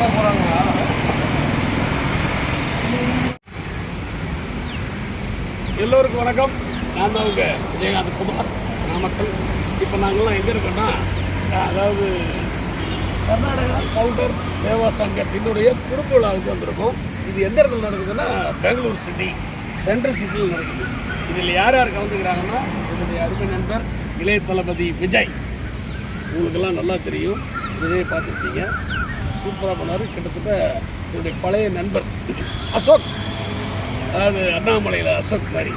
தான் போகிறாங்களா எல்லோருக்கும் வணக்கம். நான் தான் உங்கள் விஜயகாந்த் குமார். நாமக்கல் இப்போ நாங்கள்லாம் எங்கே இருக்கோம்னா அதாவது கர்நாடகா கவுண்டர் சேவா சங்கத்தினுடைய குறுக்கு விழாவுக்கு வந்திருக்கோம். இது எந்த இடத்துல நடக்குதுன்னா பெங்களூர் சிட்டி சென்ட்ரல் சிட்டியில் நடக்குது. இதில் யார் யார் கலந்துக்கிறாங்கன்னா என்னுடைய அருமை நண்பர் இளைய தளபதி விஜய். உங்களுக்கெல்லாம் நல்லா தெரியும். விஜய் பார்த்துருக்கீங்க சூப்பராக பண்ணார். கிட்டத்தட்ட என்னுடைய பழைய நண்பர் அசோக். அதாவது அண்ணாமலையில் அசோக் மாதிரி.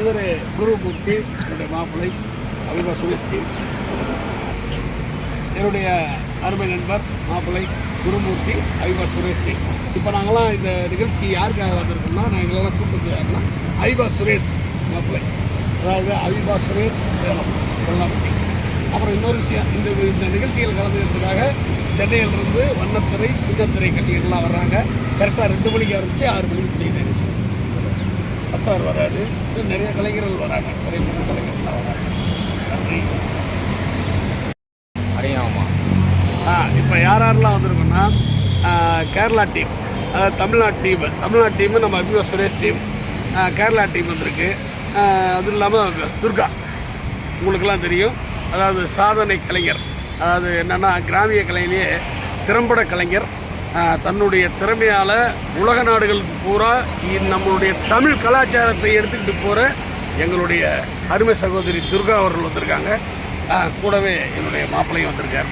இவர் குருமூர்த்தி என்னுடைய மாப்பிள்ளை அபிமா சுரேஷ்கி என்னுடைய அருமை நண்பர் மாப்பிள்ளை குருமூர்த்தி ஐபா சுரேஷ்கி. இப்போ நாங்களாம் இந்த நிகழ்ச்சி யாருக்காக வந்திருக்கோம்னா நாங்களெல்லாம் கூப்பிட்டு யாருன்னா ஐபா சுரேஷ் மாப்பிள்ளை. அதாவது அபிபா சுரேஷ் சேலம் கொல்லாம்பட்டி அப்புறம் இன்னொரு விஷயம் இந்த இந்த நிகழ்ச்சியில் கலந்துக்கிறதுக்காக சென்னையிலிருந்து வண்ணத்திரை சின்னத்திரை கட்டிகள்லாம் வர்றாங்க. கரெக்டாக ரெண்டு மணிக்கு ஆரம்பிச்சு ஆறு மணிக்கு முடியும் நிகழ்ச்சி அசார் வராது. இன்னும் நிறைய கலைஞர்கள் வராங்க. திரைப்பட கலைஞர்கள்லாம் வராங்க. நன்றி. அடையாமா? ஆ இப்போ யார் யாரெல்லாம் வந்திருக்கோன்னா கேரளா டீம் அதாவது தமிழ்நாடு டீம் தமிழ்நாடு டீமு நம்ம அபிவா சுரேஷ் டீம் கேரளா டீம் வந்திருக்கு. அதுவும் இல்லாமல் துர்கா. உங்களுக்கெல்லாம் தெரியும். அதாவது சாதனை கலைஞர். அதாவது என்னென்னா கிராமிய கலையிலேயே திறம்பட கலைஞர். தன்னுடைய திறமையால் உலக நாடுகளுக்கு பூரா நம்மளுடைய தமிழ் கலாச்சாரத்தை எடுத்துக்கிட்டு போகிற எங்களுடைய அருமை சகோதரி துர்கா அவர்கள் வந்திருக்காங்க. கூடவே என்னுடைய மாப்பிள்ளையும் வந்திருக்கார்.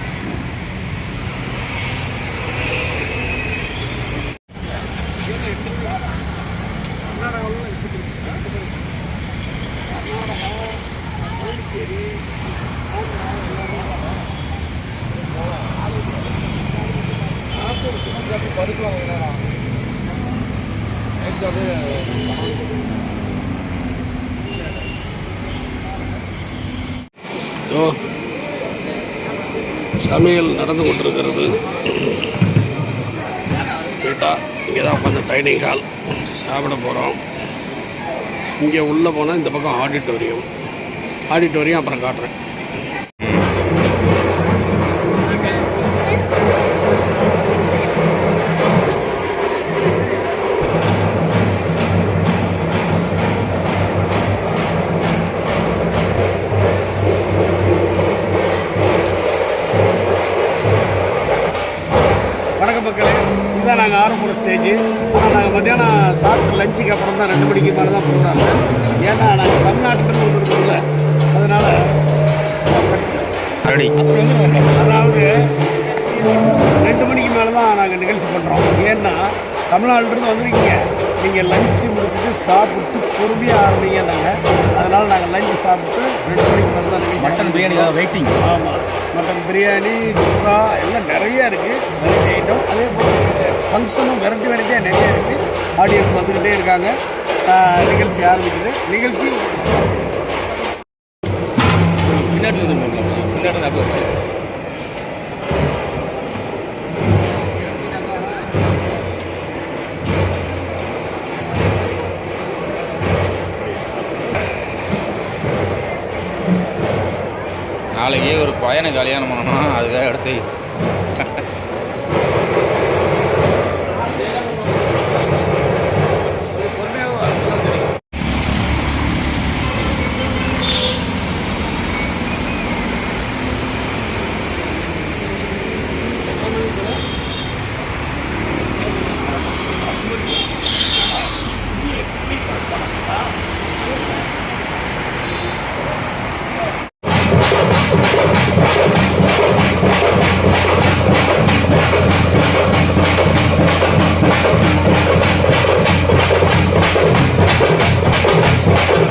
இதோ சமையல் நடந்து கொண்டிருக்கிறது. கேட்டா இங்கே தான் உட்காந்து டைனிங் ஹால் சாப்பிட போகிறோம் இங்கே உள்ளே போனால் இந்த பக்கம் ஆடிட்டோரியம் ஆடிட்டோரியம் அப்புறம் காட்டுறேன். வணக்கம் மக்களே. இதுதான் நாங்கள் ஆரம்புற ஸ்டேஜ் ஆனால் நாங்கள் மத்தியானம் சாப்பிட்டு லஞ்சுக்கு அப்புறம் தான் ரெண்டு மணிக்கு மேலே தான் ப்ரோக்ராம் ஏன்னா நாங்கள் தமிழ்நாட்டுக்கு வந்துருக்கோம்ல. அதனால் அதாவது ரெண்டு மணிக்கு மேலே தான் நாங்கள் நிகழ்ச்சி பண்ணுறோம் ஏன்னா தமிழ்நாட்டிலிருந்து வந்திருக்கீங்க. நீங்கள் லஞ்சு முடிச்சுட்டு சாப்பிட்டு பொறுமையாக ஆரம்பிங்க நாங்கள் அதனால் நாங்கள் லஞ்சு சாப்பிட்டு ரெண்டு மணிக்கு மேலே தான் மட்டன் பிரியாணி வெயிட்டிங் ஆமாம் மட்டன் பிரியாணி சுக்கா எல்லாம் நிறைய இருக்குது அதே போல் ஃபங்க்ஷனும் வெரைட்டி வெரைட்டியாக நிறைய இருக்குது ஆடியன்ஸ் வந்துக்கிட்டே இருக்காங்க. நிகழ்ச்சி ஆரம்பிக்குது. நிகழ்ச்சி பின்னாடி பின்னாடி அப்போ ஒரு பையனை கல்யாணம் பண்ணணும் அதுக்காக எடுத்து